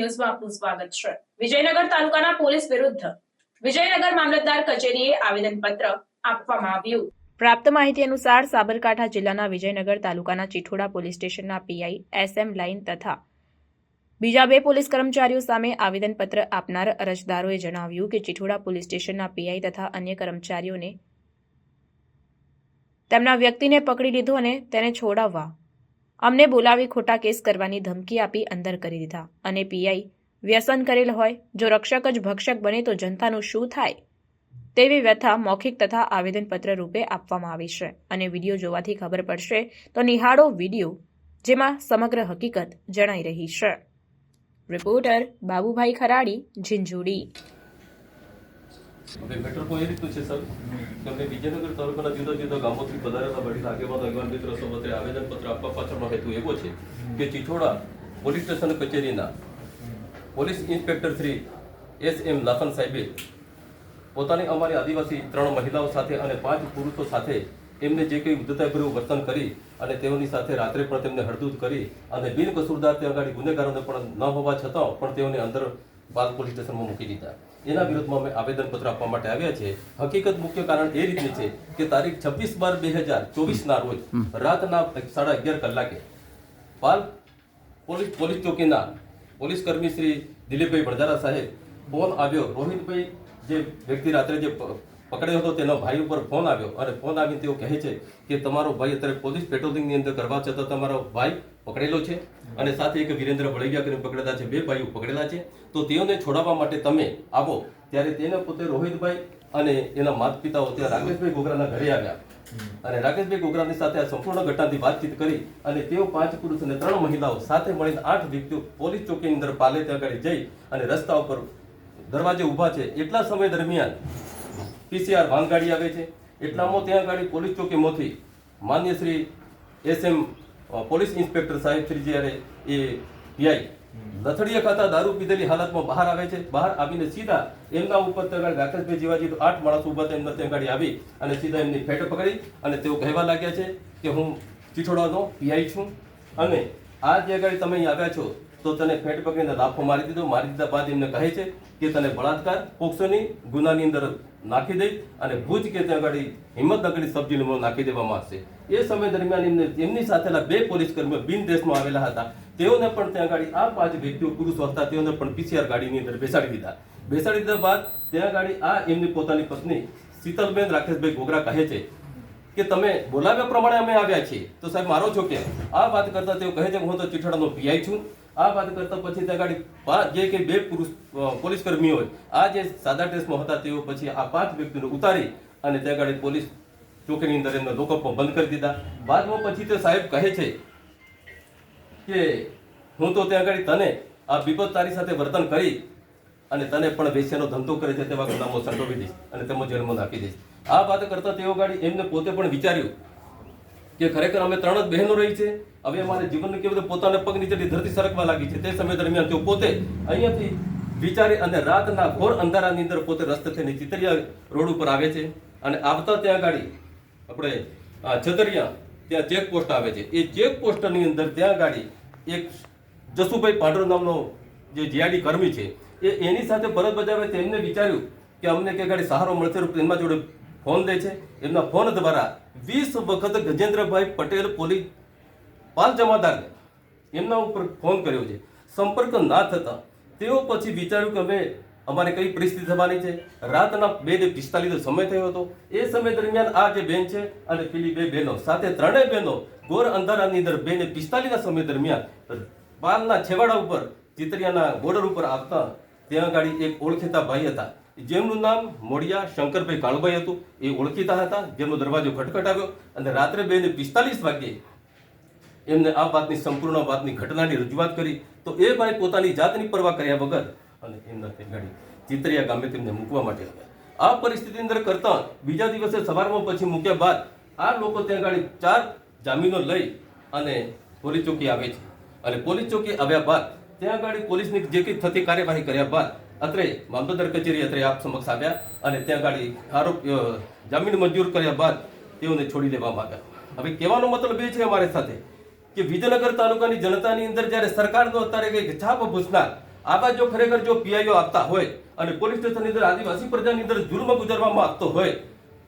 ન્યૂઝમાં આપનું સ્વાગત છે. વિજયનગર તાલુકાના પોલીસ વિરુદ્ધ વિજયનગર મામલતદાર કચેરીએ આવેદનપત્ર આપવામાં આવ્યું. પ્રાપ્ત માહિતી અનુસાર સાબરકાંઠા જિલ્લાના વિજયનગર તાલુકાના ચિઠોડા પોલીસ સ્ટેશનના પીઆઈ, એસએમ લાઇન તથા બીજા બે પોલીસ કર્મચારીઓ સામે આવેદનપત્ર આપનાર અરજદારોએ જણાવ્યું કે ચિઠોડા પોલીસ સ્ટેશનના પીઆઈ તથા અન્ય કર્મચારીઓને તેમના વ્યક્તિને પકડી લીધો અને તેને છોડાવવા અમને બોલાવી ખોટા કેસ કરવાની ધમકી આપી અંદર કરી દીધા. અને પીઆઈ, વ્યસન કરેલ હોય, જો રક્ષક જ ભક્ષક બને તો જનતાનું શું થાય? તેવી વ્યથા મૌખિક તથા આવેદનપત્ર રૂપે આપવામાં આવી છે. અને વીડિયો જોવાથી ખબર પડશે તો નિહાળો વીડિયો, જેમાં સમગ્ર હકીકત જણાઈ રહી છે. રિપોર્ટર બાબુભાઈ ખરાડી, ઝીંઝુડી. મેટર તો એ રીતનું છે, સર. કે વિજયનગર તાલુકાના જુદા જુદા ગામોથી પધારેલા વડીલ આગેવાનો યુવાન મિત્રો સૌને આવેદનપત્ર આપવા પાછળનો હેતુ એવો છે કે ચિઠોડા પોલીસ સ્ટેશન કચેરીના police inspector Shri S M Lakhan સાહેબે પોતાની અમારી આદિવાસી ત્રણ મહિલાઓ સાથે અને પાંચ પુરુષો સાથે એમને જે કંઈ ઉદ્ધતાભર્યું વર્તન કરી અને તેઓની સાથે રાત્રે પણ તેમને હળદૂત કરી અને બિન કસૂરદાર ત્યાં આગળ ગુનેગારોને પણ ન હોવા છતાં પણ તેઓને અંદર બાલ પોલીસ સ્ટેશનમાં મૂકી દીધા. એના વિરુદ્ધમાં અમે આવેદનપત્ર આપવા માટે આવ્યા છે હકીકત મુખ્ય કારણ એ રીતે છે કે તારીખ છવ્વીસ બાર બે હજાર ચોવીસના રોજ રાતના સાડા અગિયાર કલાકે પાલ પોલીસ પોલીસ ચોકીના પોલીસ કર્મી શ્રી દિલીપભાઈ વડજારા સાહેબ ફોન આવ્યો. રોહિતભાઈ જે વ્યક્તિ રાત્રે જે પકડ્યો હતો તેનો ભાઈ ઉપર ફોન આવ્યો અને ફોન આવીને તેઓ કહે છે કે તમારો ભાઈ અત્યારે પોલીસ પેટ્રોલિંગની અંદર કરવા છતાં તમારો ભાઈ પકડેલો છે. અને સાથે એક વિરેન્દ્ર વળૈયા કરીને પકડેલા છે બે ભાઈઓ પકડેલા છે. તો તેઓને છોડાવવા માટે તમે આવો. ત્યારે તેને પોતે રોહિતભાઈ અને એના માતા પિતાઓ ત્યાં રાકેશભાઈ ગોગરાના ઘરે આવ્યા. અને રાકેશભાઈ ગોગરાની સાથે આ સંપૂર્ણ ઘટનાથી વાતચીત કરી અને તેઓ પાંચ પુરુષ અને ત્રણ મહિલાઓ સાથે મળીને આઠ વ્યક્તિઓ પોલીસ ચોકીની અંદર પાલે ત્યાં આગળ જઈ અને રસ્તા ઉપર દરવાજે ઊભા છે. એટલા સમય દરમિયાન પીસીઆર વાનગાડી આવે છે. એટલામાં ત્યાં ગાડી પોલીસ ચોકીમાંથી માન્ય Shri S M police inspector સાહેબ શ્રી જ્યારે એ પીઆઈ લથડીયા ખાતા દારૂ પીધેલી હાલતમાં બહાર આવે છે. બહાર આવીને સીધા એમના ઉપર ત્યાં રાકેશભાઈ જીવાજી આઠ માણસ ઊભા એમના ત્યાં ગાડી આવી અને સીધા એમની ફેટ પકડી અને તેઓ કહેવા લાગ્યા છે કે હું ચીઠોડાનો પીઆઈ છું અને આ જે ગાડી તમે અહીં આવ્યા છો તો તને ફેટ પકડીને લાફો મારી દીધો. મારી દીધા બાદ એમને કહે છે કે તને બળાત્કાર પોક્સોની ગુનાની અંદર નાખી દઈ અને ભુજ કે ત્યાં આગળ હિંમતનગરની સબ જેલમાં નાખી દેવામાં આવશે. એ સમય દરમિયાન એમને એમની સાથેના બે પોલીસ કર્મીઓ બિન દેશમાં આવેલા હતા. તેઓને પણ ત્યાં આગળ આ પાંચ વ્યક્તિઓ પુરુષો હતા તેઓને પણ પીસીઆર ગાડીની અંદર બેસાડી દીધા. બેસાડી દીધા બાદ ત્યાં આગળ આ એમની પોતાની પત્ની શીતલબેન રાકેશભાઈ ગોગરા કહે છે કે, તમે બોલાવ્યા પ્રમાણે અમે આવ્યા છીએ. તો સાહેબ, મારો છો કે આ વાત કરતા તેઓ કહે છે, હું તો ચીઠાડાનો પીઆઈ છું. આ વાત કરતા પછી ત્યાં પા- જે કે બે પુરુષ પોલીસ કર્મીઓ આ જે સાદા ડ્રેસમાં હતા તેઓ પછી આ પાંચ વ્યક્તિને ઉતારી અને ત્યાં ગાડી પોલીસ ચોકીની અંદર એમને લોકઅપમાં બંધ કરી દીધા. બાદમાં પછી તે સાહેબ કહે છે કે હું તો ત્યાં આગળ તને આ વિપદ તારી સાથે વર્તન કરી અને તને પણ વેચ્યાનો ધંધો કરે છે તેવા ગુનામાં સંડોવી દઈશ અને તેમાં જેલમાં નાખી દઈશ. આ વાત કરતા તેઓ ગાડી એમને પોતે પણ વિચાર્યું. કે ખરેખર અમે ત્રણ જ બહેનો રહી છે. હવે અમારે જીવનને કેવી રીતે પોતાના પગ નીચેથી ધરતી સરકવા લાગી છે તે સમય દરમિયાન તેઓ પોતે અહીંયાથી વિચારે અને રાતના ઘોર અંધારાની અંદર પોતે રસ્તે થઈને ચિતરિયા રોડ ઉપર આવે છે. અને આવતા ત્યાં ગાડી, આપણે છતરિયા, ત્યાં ચેક પોસ્ટ આવે છે. એ ચેક પોસ્ટની અંદર ત્યાં ગાડી, એક જસુભાઈ પાંડરો નામનો જે જીઆઈડી કર્મી છે, એ એની સાથે ફરજ બજાવે તેમને વિચાર્યું કે અમને કે ગાડી સહારો મળશે એમના જોડે ફોન લે છે. એમના ફોન દ્વારા વીસ વખત ગજેન્દ્રભાઈ પટેલ પોલીસ પાલ જમાદારને એમના ઉપર ફોન કર્યો છે. સંપર્ક ના થતા તેઓ પછી વિચાર્યું કે અમે અમારે કઈ પરિસ્થિતિ થવાની છે. રાતના બે ને પિસ્તાલીસ સમય થયો હતો. એ સમય દરમિયાન આ જે બેન છે અને પેલી બે બહેનો સાથે ત્રણેય બહેનો ઘોર અંધારાની અંદર બે ને પિસ્તાલીસના સમય દરમિયાન પાલના છેવાડા ઉપર, ચિતરિયાના બોર્ડર ઉપર આવતા ત્યાં ગાડી એક ઓળખેતા ભાઈ હતા. જેમનું નામ મોડિયા શંકરભાઈ કાળુભાઈ હતું, એ ઓળખીતા હતા, જેમનો દરવાજો ખટખટાવ્યો અને રાત્રે બે ને પિસ્તાલીસ વાગ્યે એમને આ વાતની સંપૂર્ણ વાતની ઘટનાની રજૂઆત કરી, તો એ ભાઈ પોતાની જાતની પરવા કર્યા વગર અને એમના ગાડી ચિતરિયા ગામે તેમને મૂકવા માટે આવ્યા. આ પરિસ્થિતિ અંદર કરતા બીજા દિવસે સવારમાં પછી મૂક્યા બાદ આ લોકો ત્યાં ગાડી ચાર જામીનો લઈ અને પોલીસ ચોકી આવે છે. અને પોલીસ ચોકી આવ્યા બાદ ત્યાં ગાડી પોલીસની જે કંઈ થતી કાર્યવાહી કર્યા બાદ અત્રે મામલતદાર કચેરી અત્રે આપ સમક્ષ આવ્યા અને ત્યાં ગાડી આરોપ જામીન મંજૂર કર્યા બાદ તેઓને છોડી દેવામાં આવ્યા. હવે કહેવાનો મતલબ એ છે અમારી સાથે કે વિજયનગર તાલુકાની જનતાની અંદર જ્યારે સરકારનો અત્યારે કંઈક છાપ ભૂસનાર, આવા જો ખરેખર જો પીઆઈઓ આપતા હોય અને પોલીસ સ્ટેશનની અંદર આદિવાસી પ્રજાની અંદર જુલ્મ ગુજારવામાં આવતો હોય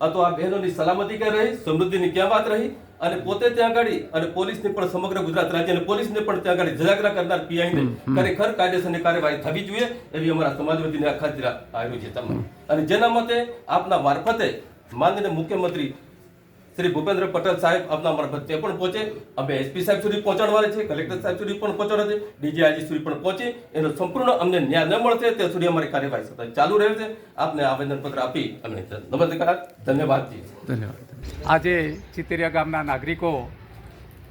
આ બહેનોની સલામતી ક્યાં રહી સમૃદ્ધિની ક્યાં વાત રહી? અને પોતે ત્યાં આગળ અને પોલીસને પણ સમગ્ર ગુજરાત રાજ્ય અને પોલીસને પણ ત્યાં આગળ જજાગરા કરનાર પીઆઈને ખરેખર કાયદેસરની કાર્યવાહી થવી જોઈએ એવી અમારા સમાજ વતીને ખાતરી આવ્યું છે તમને. અને જેના મતે આપના મારફતે માનનીય મુખ્યમંત્રી શ્રી ભૂપેન્દ્ર પટેલ સાહેબ આપના મારફત તે પણ પહોંચે. અમે એસપી સાહેબ સુધી પહોંચાડવાના છે કલેક્ટર સાહેબ સુધી પણ પહોંચાડવા છે ડીજીઆઈજી સુધી પણ પહોંચે. એનો સંપૂર્ણ અમને ન્યાય ન મળશે ત્યાં સુધી અમારી કાર્યવાહી સતત ચાલુ રહે છે. આપને આવેદનપત્ર આપી અમે નમસ્કાર, ધન્યવાદ ધન્યવાદ. આજે ચિતરિયા ગામના નાગરિકો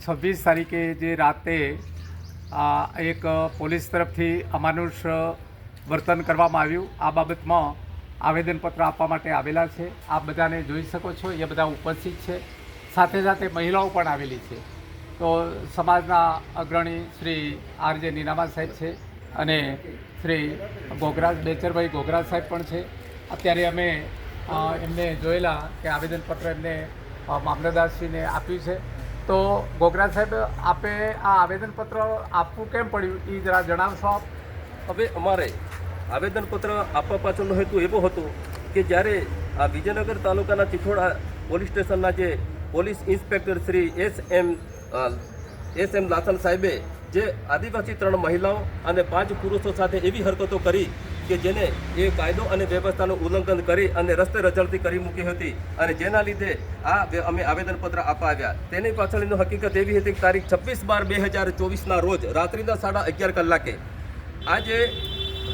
છવ્વીસ તારીખે જે રાતે, આ, એક પોલીસ તરફથી અમાનુષ વર્તન કરવામાં આવ્યું. આ બાબતમાં આવેદનપત્ર આપવા માટે આવેલા છે. આપ બધાને જોઈ શકો છો એ બધા ઉપસ્થિત છે. સાથે સાથે મહિલાઓ પણ આવેલી છે. તો સમાજના અગ્રણી શ્રી આર જે નીનામા સાહેબ છે અને શ્રી ગોગરાજ, બેચરભાઈ ગોગરાજ સાહેબ પણ છે. અત્યારે અમે એમને જોયેલા કે આવેદનપત્ર એમને મામલતદારશ્રીને આપ્યું છે. તો ગોગરાજ સાહેબ, આપે આ આવેદનપત્ર આપવું કેમ પડ્યું એ જરા જણાવશો આપ? હવે અમારે આવેદનપત્ર આપવા પાછળનો હેતુ એવો હતો કે જ્યારે આ વિજયનગર તાલુકાના ચિથોડા પોલીસ સ્ટેશનના જે police inspector Shri S M S M Lasan સાહેબે જે આદિવાસી ત્રણ મહિલાઓ અને પાંચ પુરુષો સાથે એવી હરકતો કરી કે જેને એ કાયદો અને વ્યવસ્થાનું ઉલ્લંઘન કરી અને રસ્તે રજળતી કરી મૂકી હતી અને જેના લીધે આ અમે આવેદનપત્ર આપવા આવ્યા. તેની પાછળની હકીકત એવી હતી કે તારીખ છવ્વીસ બાર બે હજાર ચોવીસના રોજ રાત્રિના સાડા અગિયાર કલાકે આજે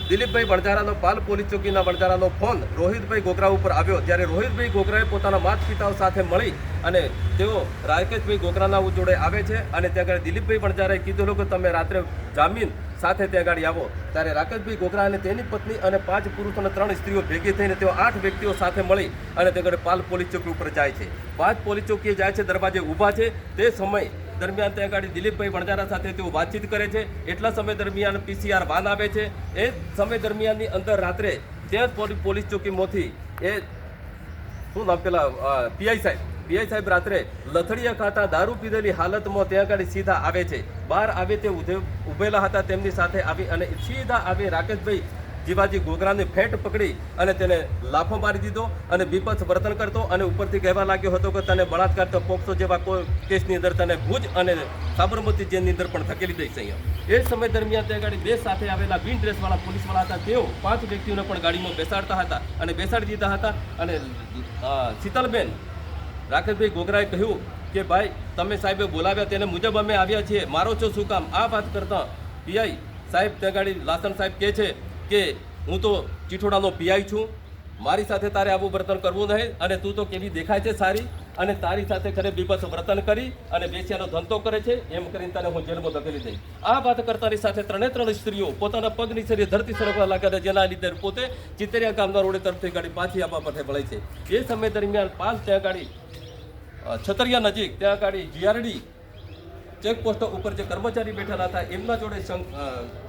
દિલીપભાઈ વણઝારાનો પાલ પોલીસ ચોકીના વણઝારાનો ફોન રોહિતભાઈ ગોગરા ઉપર આવ્યો. ત્યારે રોહિતભાઈ ગોગરાએ પોતાના માતા પિતાઓ સાથે મળી અને તેઓ રાકેશભાઈ ગોગરાના જોડે આવે છે અને ત્યાં આગળ દિલીપભાઈ વણઝારાએ કીધેલું કે તમે રાત્રે જામીન સાથે ત્યાં આગળ આવો, ત્યારે રાકેશભાઈ ગોગરા અને તેની પત્ની અને પાંચ પુરુષો અને ત્રણ સ્ત્રીઓ ભેગી થઈને તેઓ આઠ વ્યક્તિઓ સાથે મળી અને ત્યાં આગળ પાલ પોલીસ ચોકી ઉપર જાય છે. પાંચ પોલીસ ચોકીએ જાય છે, દરવાજે ઊભા છે. તે સમય દરમિયાન ત્યાં આગળ દિલીપભાઈ વણજારા સાથે તેઓ વાતચીત કરે છે. એટલા સમય દરમિયાન પીસીઆર વાન આવે છે. એ સમય દરમિયાનની અંદર રાત્રે ત્યાં જ પોલીસ ચોકીમાંથી એ શું નામ પેલા પીઆઈ સાહેબ પીઆઈ સાહેબ રાત્રે લથડિયા ખાતા દારૂ પીધેલી હાલતમાં ત્યાં આગળ સીધા આવે છે. બહાર આવે તે ઉભેલા હતા તેમની સાથે આવી અને સીધા આવી રાકેશભાઈ જીવાજી ગોગરાને ફેંટ પકડી અને તેને લાફો મારી દીધો અને બીપથ વર્તન કરતો અને ઉપરથી કહેવા લાગ્યો હતો કે તને બળાત્કાર તો પોક્સો જેવા કોઈ કેસની અંદર તને ભુજ અને સાબરમતી જેલની અંદર પણ ધકેલી દઈશ અહીંયા. એ સમય દરમિયાન ત્યાં ગાડી બે સાથે આવેલા બિન ડ્રેસવાળા પોલીસવાળા હતા. તેઓ પાંચ વ્યક્તિઓને પણ ગાડીમાં બેસાડતા હતા અને બેસાડી દીધા હતા અને શીતલબેન રાકેશભાઈ ગોગરાએ કહ્યું કે, ભાઈ, તમે સાહેબે બોલાવ્યા તેને મુજબ અમે આવ્યા છીએ. મારો છો શું કામ? આ વાત કરતાં પીઆઈ સાહેબ ત્યાં ગાડી લાસણ સાહેબ કહે છે કે હું તો ચીઠોડાનો પીઆઈ છું. મારી સાથે તારે આવું વર્તન કરવું નહીં અને તું તો કેવી દેખાય છે સારી અને તારી સાથે ખરે બીબસ વર્તન કરી અને બેસ્યાનો ધંધો કરે છે, એમ કરીને તને હું જેલમાં ધકેલી દઈશ. આ વાત કરતાની સાથે ત્રણે ત્રણ સ્ત્રીઓ પોતાના પગની શરીર ધરતી સરકવા લાગ્યા જેના લીધે પોતે ચિતરિયા ગામના રોડે તરફથી ગાડી પાછી આપવા માટે વળે છે. એ સમય દરમિયાન પાંચ ત્યાં ગાડી છતરિયા નજીક ત્યાં ગાડી જીઆરડી ચેકપોસ્ટ ઉપર જે કર્મચારી બેઠેલા હતા, એમના જોડે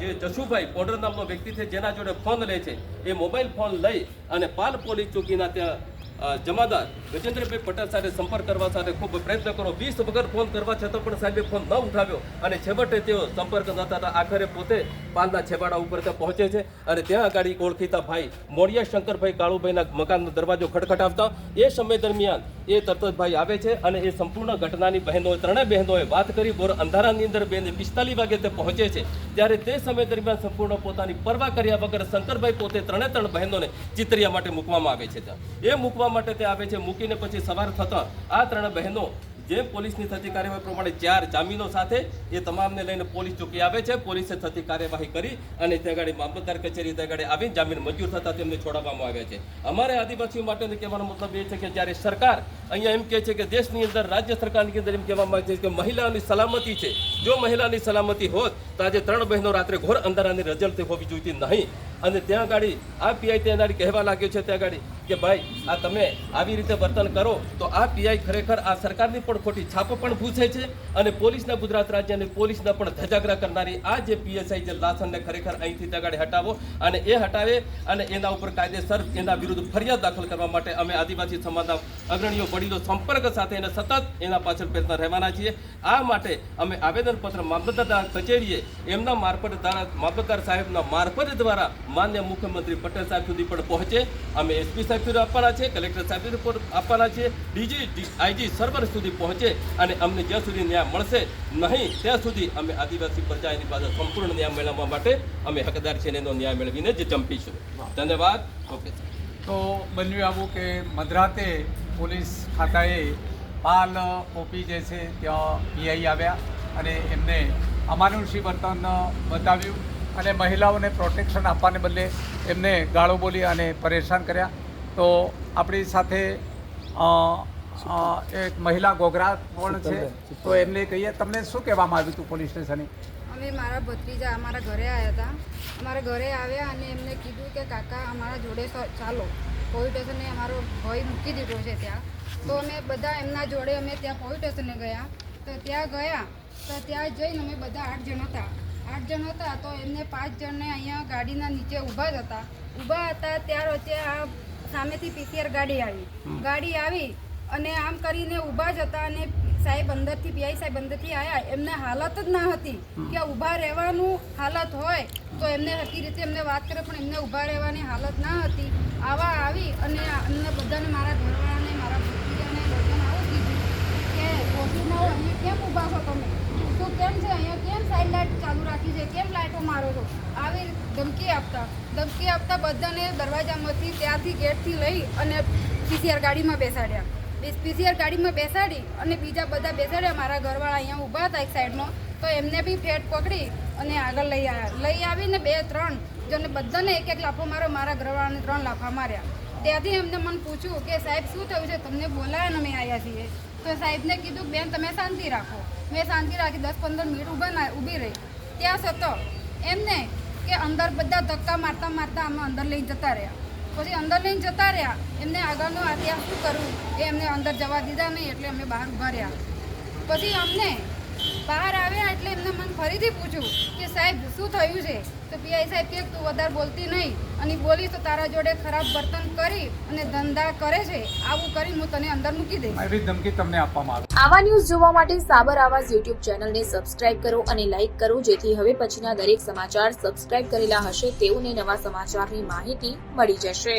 જે જશુભાઈ પોડર નામનો વ્યક્તિ છે, જેના જોડે ફોન લે છે, એ મોબાઈલ ફોન લઈ અને પાલ પોલીસ ચોકીના ત્યાં જમાદાર ગજેન્દ્રભાઈ પટેલ સાથે સંપર્ક કરવા સાથે ખૂબ પ્રયત્ન કરો. વીસ વગર ફોન કરવા છતાં પણ સાહેબે ફોન ન ઉઠાવ્યો અને છેવટે તેઓ સંપર્ક ન થતા આખરે પોતે પાલના છેવાડા ઉપર ત્યાં પહોંચે છે અને ત્યાં આગળ ઓળખીતા ભાઈ મોડિયા શંકરભાઈ કાળુભાઈના મકાનનો દરવાજો ખટખટાવતા એ સમય દરમિયાન એ તરત ભાઈ આવે છે અને એ સંપૂર્ણ ઘટનાની બહેનો ત્રણેય બહેનોએ વાત કરી, બોર અંધારાની અંદર બેન પિસ્તાલીસ વાગે તે પહોંચે છે. ત્યારે તે સમય દરમિયાન સંપૂર્ણ પોતાની પરવા કર્યા વગર શંકરભાઈ પોતે ત્રણે ત્રણ બહેનોને ચિતરિયા માટે મૂકવામાં આવે છે ત્યાં. એ મૂકવા માટે તે આવે છે. મૂકીને પછી સવાર થતાં આ ત્રણ બહેનો જે પોલીસની થતી કાર્યવાહી પ્રમાણે ચાર જામીનો સાથે એ તમામને લઈને પોલીસ ચોકી આવે છે. પોલીસે થતી કાર્યવાહી કરી અને ત્યાં ગાડી મામલતદાર કચેરી ત્યાં ગાડી આવીને જામીન મંજૂર થતા તેમને છોડાવવામાં આવ્યા છે. અમારે આદિવાસીઓ માટે કહેવાનો મતલબ એ છે કે જ્યારે સરકાર અહીંયા એમ કહે છે કે દેશની અંદર રાજ્ય સરકારની અંદર એમ કહેવામાં આવે છે કે મહિલાની સલામતી છે. જો મહિલાની સલામતી હોત તો આજે ત્રણ બહેનો રાત્રે ઘોર અંધારાની રજલતી હોવી જોઈતી નહીં. અને ત્યાં ગાડી આ પીઆઈ ત્યાં ગાડી કહેવા લાગ્યો છે. ત્યાં ગાડી કે ભાઈ, આ તમે આવી રીતે વર્તન કરો, તો આ પીઆઈ ખરેખર આ સરકારની પણ ખોટી છાપો પણ ભૂસે છે અને પોલીસના ગુજરાત રાજ્યની પોલીસના પણ ધજાગરા કરનારી આ જે પીએસઆઈ જે લાસનને ખરેખર અહીંથી તગાડે હટાવો અને એ હટાવે અને એના ઉપર કાયદેસર એના વિરુદ્ધ ફરિયાદ દાખલ કરવા માટે અમે આદિવાસી સમાજના અગ્રણીઓ, વડીલો સંપર્ક સાથે એને સતત એના પાછળ પ્રયત્ન રહેવાના છીએ. આ માટે અમે આવેદનપત્ર મામલતદાર કચેરીએ એમના મારફત દ્વારા મામલતદાર સાહેબના મારફત દ્વારા માન્ય મુખ્યમંત્રી પટેલ સાહેબ સુધી પણ પહોંચે. અમે એસપી સાહેબ સુધી આપવાના છે, કલેક્ટર સાહેબ રિપોર્ટ આપવાના છે, ડીજી આઈજી સર્વર સુધી પહોંચે અને અમને જ્યાં સુધી ન્યાય મળશે નહીં, ત્યાં સુધી અમે આદિવાસી પ્રજા એની પાસે સંપૂર્ણ ન્યાય મેળવવા માટે અમે હકદાર છે એનો ન્યાય મેળવીને જ ચંપીશું ધન્યવાદ. ઓકે તો બન્યું આવું કે મધરાતે પોલીસ ખાતાએ પાલ ઓપી જે છે, ત્યાં પીઆઈ આવ્યા અને એમને અમાનુષી વર્તન બતાવ્યું અને મહિલાઓને પ્રોટેક્શન આપવાને બદલે એમને ગાળો બોલી અને પરેશાન કર્યા. તો આપણી સાથે એક મહિલા ગોગરા પણ છે? તો એમને કહીએ તમને શું કહેવામાં આવ્યું હતું પોલીસ સ્ટેશને? અમે મારા ભત્રીજા અમારા ઘરે આવ્યા હતા. અમારા ઘરે આવ્યા અને એમને કીધું કે કાકા અમારા જોડે ચાલો. પોલીસ સ્ટેશને અમારો ભય મૂકી દીધો છે ત્યાં. તો અમે બધા એમના જોડે અમે ત્યાં પોલીસ સ્ટેશને ગયા. તો ત્યાં ગયા. તો ત્યાં જઈને અમે બધા આઠ જણ હતા. આઠ જણ હતા તો એમને પાંચ જણને અહીંયા ગાડીના નીચે ઊભા જ હતા. ઊભા હતા ત્યાર વચ્ચે આ સામેથી પીસીઆર ગાડી આવી. ગાડી આવી અને આમ કરીને ઊભા જ હતા અને સાહેબ અંદરથી પીઆઈ સાહેબ અંદરથી આવ્યા એમને હાલત જ ના હતી કે ઊભા રહેવાનું હાલત હોય તો એમને હતી રીતે એમને વાત કરે પણ એમને ઊભા રહેવાની હાલત ના હતી. આવા આવી અને અમને બધાને મારા ઘરવાળાને મારા ભત્રીજાને બધાને આવું કીધું કે ઓફિસમાં આવો, અહીંયા કેમ ઊભા છો તમે શું કેમ છે અહીંયા કેમ સાઈડ લાઇટ ચાલુ રાખી છે કેમ લાઇટો મારો છો આવી ધમકી આપતા ધમકી આપતા બધાને દરવાજામાંથી ત્યાંથી ગેટથી લઈ અને પીસીઆર ગાડીમાં બેસાડ્યા. પીસીઆર ગાડીમાં બેસાડી અને બીજા બધા બેસાડ્યા. મારા ઘરવાળા અહીંયા ઊભા હતા એક સાઈડમાં તો એમને બી ફેટ પકડી અને આગળ લઈ આવ્યા લઈ આવીને બે, ત્રણ જોને બધાને એક એક લાફો માર્યો. મારા ઘરવાળાને ત્રણ લાફા માર્યા. ત્યાંથી એમને મને પૂછ્યું કે, સાહેબ, શું થયું છે? તમને બોલાયા ને અમે આવ્યા છીએ. તો સાહેબને કીધું, બેન, તમે શાંતિ રાખો. મેં શાંતિ રાખી દસ પંદર મિનિટ ઊભા ઊભી રહી. ત્યાં સતો એમને કે અંદર બધા ધક્કા મારતા મારતા અમે અંદર લઈને જતા રહ્યા. પછી અંદર લઈને જતા રહ્યા, એમને આગળનું આ ત્યાં શું કરવું? એ એમને અંદર જવા દીધા નહીં એટલે અમે બહાર ઊભા રહ્યા. પછી અમને બહાર આવ્યા એટલે એમને મને ફરીથી પૂછ્યું કે સાહેબ શું થયું છે? તો પીઆઈ સાહેબ કે તું વધારે બોલતી નહીં અને બોલી તો તારા જોડે ખરાબ વર્તન કરી અને ધંધા કરે છે. આવું કરીને હું તને અંદર મૂકી દઈશ. એવી ધમકી તમને આપવામાં આવી. આવા ન્યૂઝ જોવા માટે સાબર આવાજ યુટ્યુબ ચેનલને સબસ્ક્રાઇબ કરો અને લાઇક કરો જેથી હવે પછીના દરેક સમાચાર સબસ્ક્રાઇબ કરેલા હશે તેઓને નવા સમાચારની માહિતી મળી જશે.